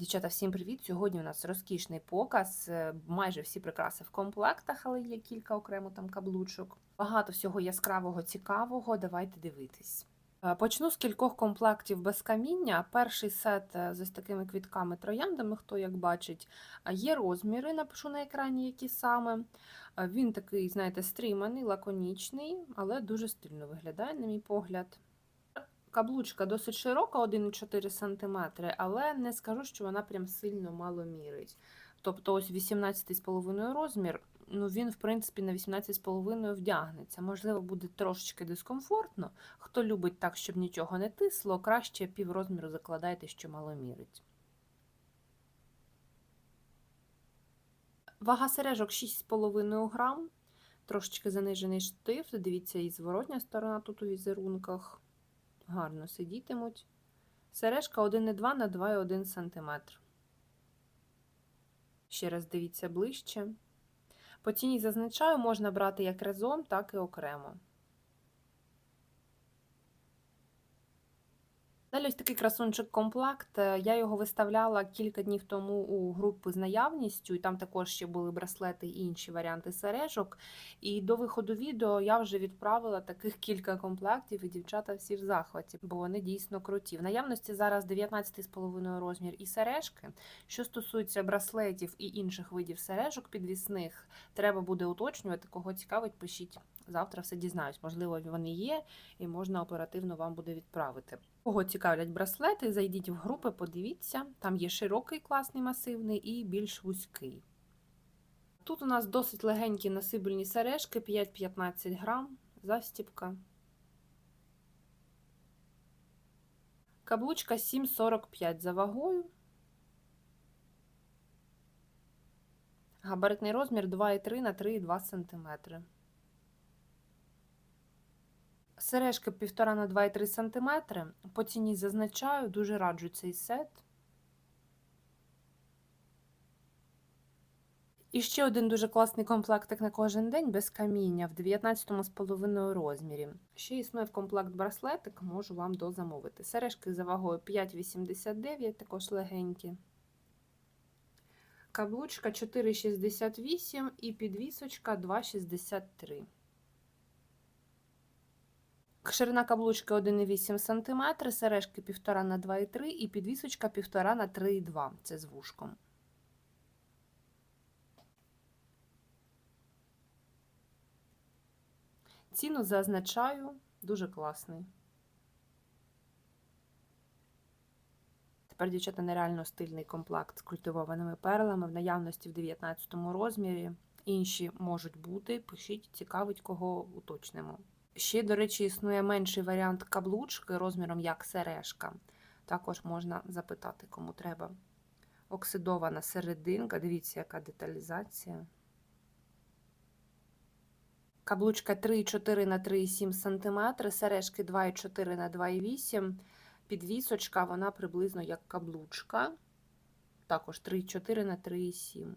Дівчата, всім привіт! Сьогодні у нас розкішний показ. е, Майже всі прикраси в комплектах, але є кілька окремо там каблучок. Багато всього яскравого, цікавого. Давайте дивитись. Е, Почну з кількох комплектів без каміння. Перший сет е, з ось такими квітками трояндами, хто як бачить. Є розміри, напишу на екрані, які саме. Він такий, знаєте, стріманий, лаконічний, але дуже стильно виглядає, на мій погляд. Каблучка досить широка, 1,4 см, але не скажу, що вона прям сильно мало мірить. Тобто ось 18,5 розмір, ну він, в принципі, на 18,5 вдягнеться. Можливо, буде трошечки дискомфортно. Хто любить так, щоб нічого не тисло, краще піврозміру закладайте, що мало мірить. Вага сережок 6,5 грам, трошечки занижений штифт. Дивіться, і зворотня сторона тут у візерунках гарно сидітимуть. Сережка 1,2 на 2,1 см. Ще раз дивіться ближче. По ціні зазначаю, можна брати як разом, так і окремо. Далі ось такий красунчик комплект. Е, Я його виставляла кілька днів тому у групи з наявністю, і там також ще були браслети і інші варіанти сережок. І до виходу відео я вже відправила таких кілька комплектів, і дівчата всі в захваті, бо вони дійсно круті. В наявності зараз 19,5 розмір і сережки. Що стосується браслетів і інших видів сережок підвісних, треба буде уточнювати, кого цікавить, пишіть. Завтра все дізнаюсь. Можливо, вони є, і можна оперативно вам буде відправити. Кого цікавлять браслети, зайдіть в групи, подивіться. Там є широкий класний масивний і більш вузький. Тут у нас досить легенькі насибельні сережки, 5-15 грам, застіпка. Каблучка 7,45 за вагою. Габаритний розмір 2,3 на 3,2 см. Сережки 1,5 на 2,3 см. По ціні зазначаю, дуже раджу цей сет. І ще один дуже класний комплектик на кожен день без каміння в 19,5 розмірі. Ще існує в комплект браслетик, можу вам дозамовити. Сережки за вагою 5,89, також легенькі. Каблучка 4,68 і підвісочка 2,63. Ширина каблучки 1,8 см, сережки 1,5 на 2,3 і підвісочка 1,5 на 3,2 це з вушком. Ціну зазначаю, дуже класний. Тепер, дівчата, нереально стильний комплект з культивованими перлами в наявності в 19 розмірі. Інші можуть бути. Пишіть, цікавить, кого уточнимо. Ще, до речі, існує менший варіант каблучки розміром як сережка. Також можна запитати, кому треба. Оксидована серединка, дивіться, яка деталізація. Каблучка 3,4 на 3,7 см, сережки 2,4 на 2,8 Підвісочка, вона приблизно як каблучка. Також 3,4 на 3,7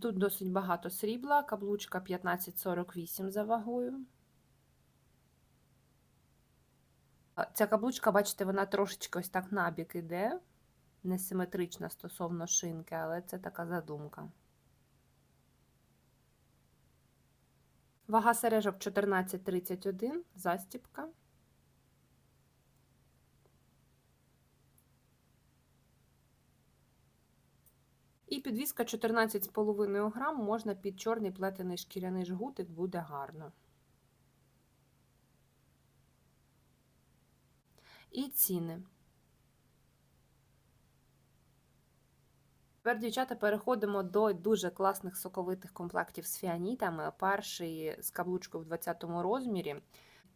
Тут досить багато срібла, каблучка 15,48 за вагою. Ця каблучка, бачите, вона трошечки ось так набік іде, несиметрична стосовно шинки, але це така задумка. Вага сережок 14,31, застіпка. І підвіска 14,5 грам можна під чорний плетений шкіряний жгутик, буде гарно. І ціни. Тепер, дівчата, переходимо до дуже класних соковитих комплектів з фіанітами. Перший з каблучкою в 20 розмірі.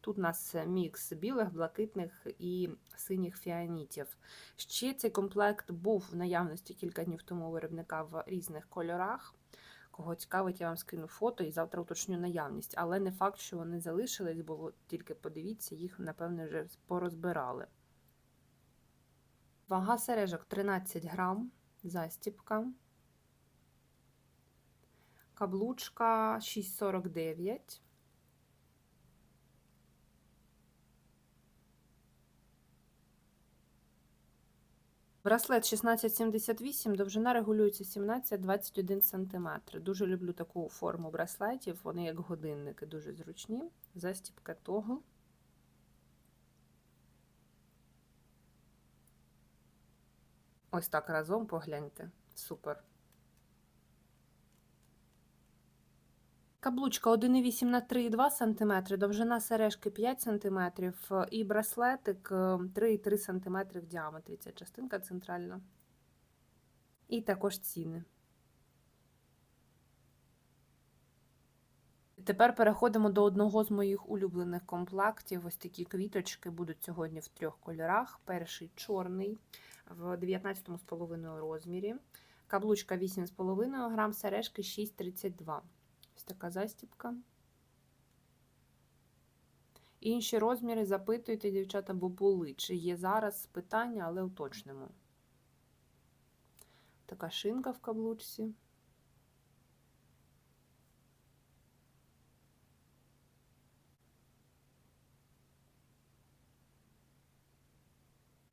Тут у нас мікс білих, блакитних і синіх фіанітів. Ще цей комплект був в наявності кілька днів тому виробника в різних кольорах. Кого цікавить, я вам скину фото і завтра уточню наявність. Але не факт, що вони залишились, бо тільки подивіться, їх, напевне, вже порозбирали. Вага сережок 13 грам, застіпка. Каблучка 6,49. Браслет 1678, довжина регулюється 17-21 см. Дуже люблю таку форму браслетів, вони як годинники, дуже зручні. Застіпка того. Ось так разом погляньте. Супер. Каблучка 1,8 на 3,2 см, довжина сережки 5 см і браслетик е, 3,3 см в діаметрі. Ця частинка центральна. І також ціни. Тепер переходимо до одного з моїх улюблених комплектів. Ось такі квіточки будуть сьогодні в трьох кольорах. Перший чорний в 19,5 розмірі. Каблучка 8,5 грам, сережки 6,32 Ось така застіпка. Інші розміри запитуйте, дівчата, бо були. Чи є зараз питання, але уточнимо. Така шинка в каблучці.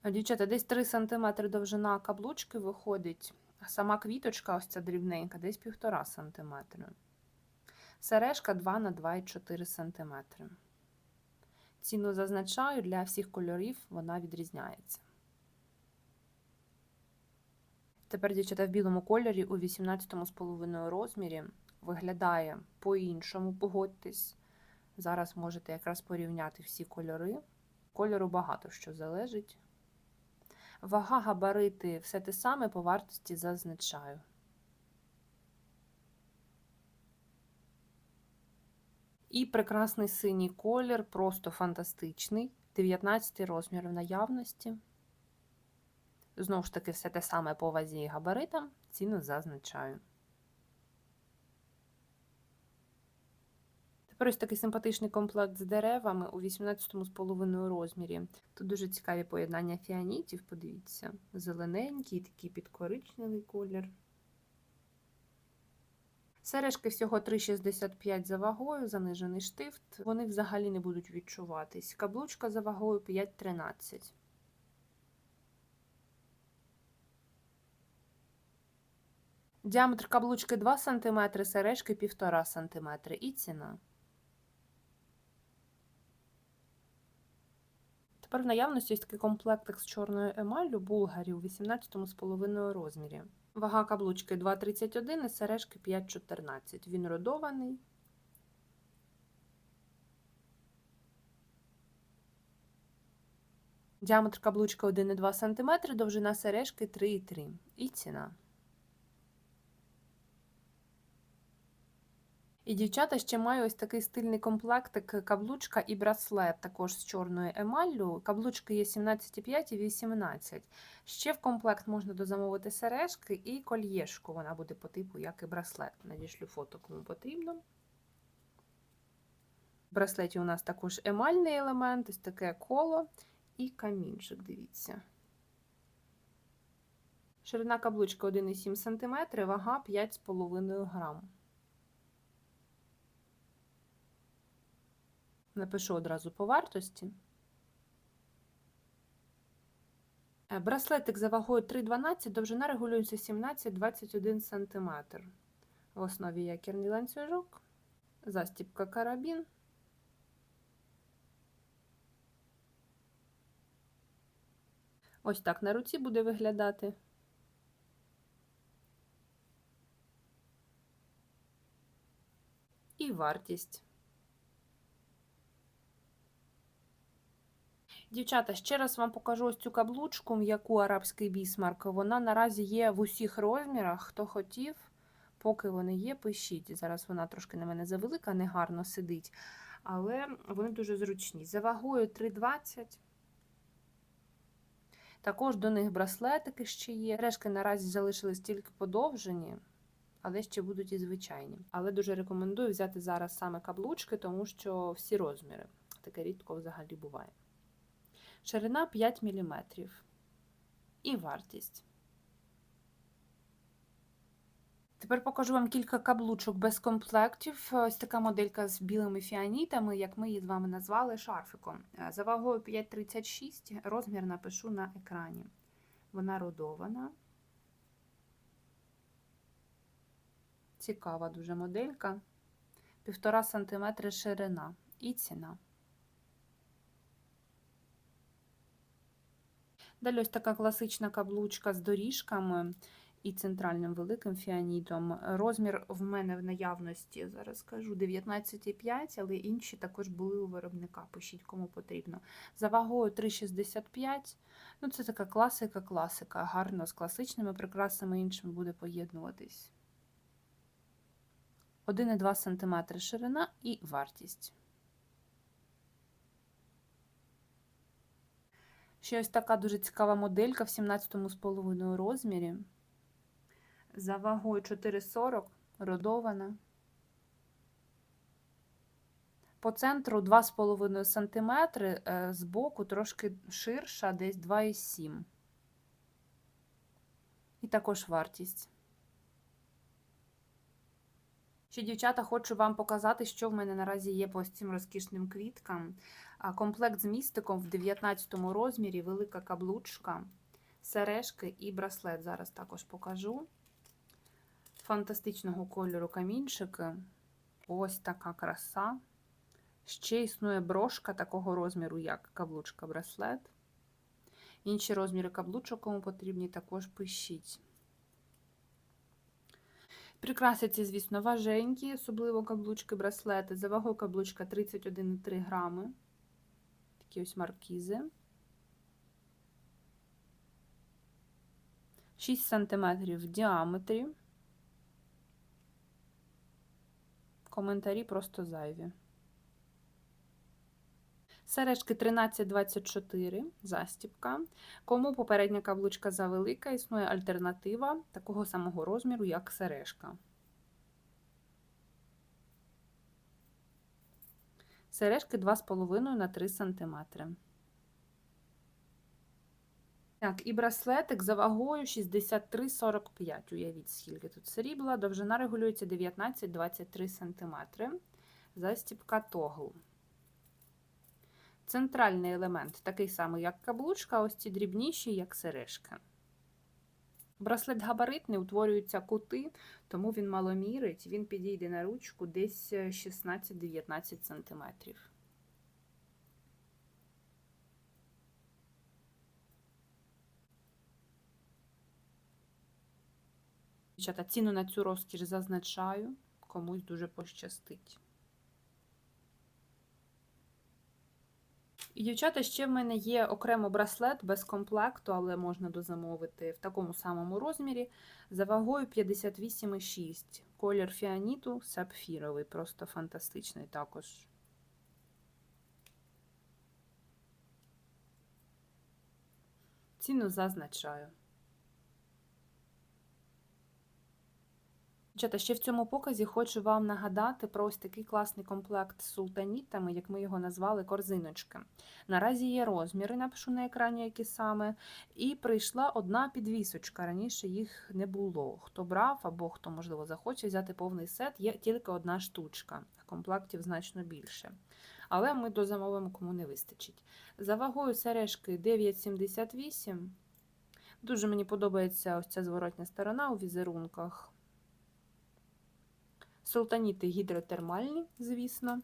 Дівчата, десь 3 см довжина каблучки виходить, а сама квіточка, ось ця дрібненька, десь 1,5 см. Сережка 2 на 2,4 см. Ціну зазначаю, для всіх кольорів вона відрізняється. Тепер, дівчата, в білому кольорі у 18,5 розмірі виглядає по-іншому, погодьтесь. Зараз можете якраз порівняти всі кольори. Кольору багато що залежить. Вага, габарити, все те саме по вартості зазначаю. І прекрасний синій колір, просто фантастичний. 19 розмір в наявності. Знову ж таки, все те саме по вазі і габаритам, ціну зазначаю. Тепер ось такий симпатичний комплект з деревами у 18,5 розмірі. Тут дуже цікаві поєднання фіанітів, подивіться. Зелененький, такий підкоричневий колір. Сережки всього 3,65 за вагою, занижений штифт. Вони взагалі не будуть відчуватись. Каблучка за вагою 5,13. Діаметр каблучки 2 см, сережки 1,5 см. І ціна. Тепер в наявності ось такий комплектик з чорною емаллю Булгарі у 18,5 розмірі. Вага каблучки 2,31 і сережки 5,14. Він родований. Діаметр каблучки 1,2 см, довжина сережки 3,3 і ціна. І дівчата ще маю ось такий стильний комплектик каблучка і браслет, також з чорною емаллю. Каблучки є 17,5 і 18. Ще в комплект можна дозамовити сережки і кольєшку. Вона буде по типу, як і браслет. Надішлю фото, кому потрібно. В браслеті у нас також емальний елемент, ось таке коло і камінчик, дивіться. Ширина каблучка 1,7 см, вага 5,5 грам. Напишу одразу по вартості. Е, Браслетик за вагою 3,12, довжина регулюється 17-21 см. В основі якірний ланцюжок, застіпка карабін. Ось так на руці буде виглядати. І вартість. Дівчата, ще раз вам покажу ось цю каблучку, м'яку арабський бісмарк. Вона наразі є в усіх розмірах. Хто хотів, поки вони є, пишіть. Зараз вона трошки на мене завелика, негарно сидить. Але вони дуже зручні. За вагою 3,20. Також до них браслетики ще є. Решки наразі залишились тільки подовжені, але ще будуть і звичайні. Але дуже рекомендую взяти зараз саме каблучки, тому що всі розміри. Таке рідко взагалі буває. Ширина 5 мм. І вартість. Тепер покажу вам кілька каблучок без комплектів. Ось така моделька з білими фіанітами, як ми її з вами назвали, шарфиком. За вагою 5,36 розмір напишу на екрані. Вона родована. Цікава дуже моделька. Півтора сантиметри ширина і ціна. Далі ось така класична каблучка з доріжками і центральним великим фіанітом. Розмір в мене в наявності, зараз скажу, 19,5, але інші також були у виробника. Пишіть, кому потрібно. За вагою 3,65. Ну, це така класика, класика. Гарно з класичними прикрасами іншими буде поєднуватись. 1,2 см ширина і вартість. Ще ось така дуже цікава моделька в 17,5 розмірі. За вагою 4,40 родована. По центру 2,5 см, е, з боку трошки ширша, десь 2,7. І також вартість. Ще, дівчата, хочу вам показати, що в мене наразі є по цим розкішним квіткам. Комплект з містиком в 19 розмірі, велика каблучка, сережки і браслет. Зараз також покажу. Фантастичного кольору камінчики. Ось така краса. Ще існує брошка такого розміру, як каблучка-браслет. Інші розміри каблучок, кому потрібні, також пишіть. Прикраси ці, звісно, важенькі, особливо каблучки-браслети. За вагою каблучка 31,3 грами. Такі ось маркізи. 6 см в діаметрі. Коментарі просто зайві. Сережки 1324, застіпка. Кому попередня каблучка завелика, існує альтернатива такого самого розміру, як сережка. Сережки 2,5 на 3 см. Так, і браслетик за вагою 63,45. Уявіть, скільки тут срібла. Довжина регулюється 19-23 см. Застіпка тогл. Центральний елемент такий самий, як каблучка, ось ці дрібніші, як сережки. Браслет габаритний, утворюються кути, тому він маломірить, він підійде на ручку десь 16-19 см. Дівчата, ціну на цю розкіш зазначаю, комусь дуже пощастить. Дівчата, ще в мене є окремо браслет без комплекту, але можна дозамовити в такому самому розмірі. За вагою 58,6. Колір фіаніту сапфіровий, просто фантастичний також. Ціну зазначаю. Дівчата, ще в цьому показі хочу вам нагадати про ось такий класний комплект з султанітами, як ми його назвали, корзиночки. Наразі є розміри, напишу на екрані, які саме. І прийшла одна підвісочка. Раніше їх не було. Хто брав або хто, можливо, захоче взяти повний сет, є тільки одна штучка, комплектів значно більше. Але ми дозамовимо, кому не вистачить. За вагою сережки 9,78. Дуже мені подобається ось ця зворотня сторона у візерунках. Султаніти гідротермальні, звісно.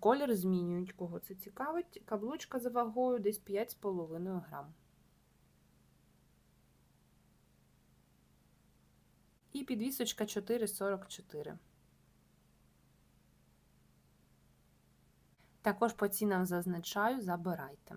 Колір змінюють, кого це цікавить. Каблучка за вагою десь 5,5 грам. І підвісочка 4,44. Також по цінам зазначаю, забирайте.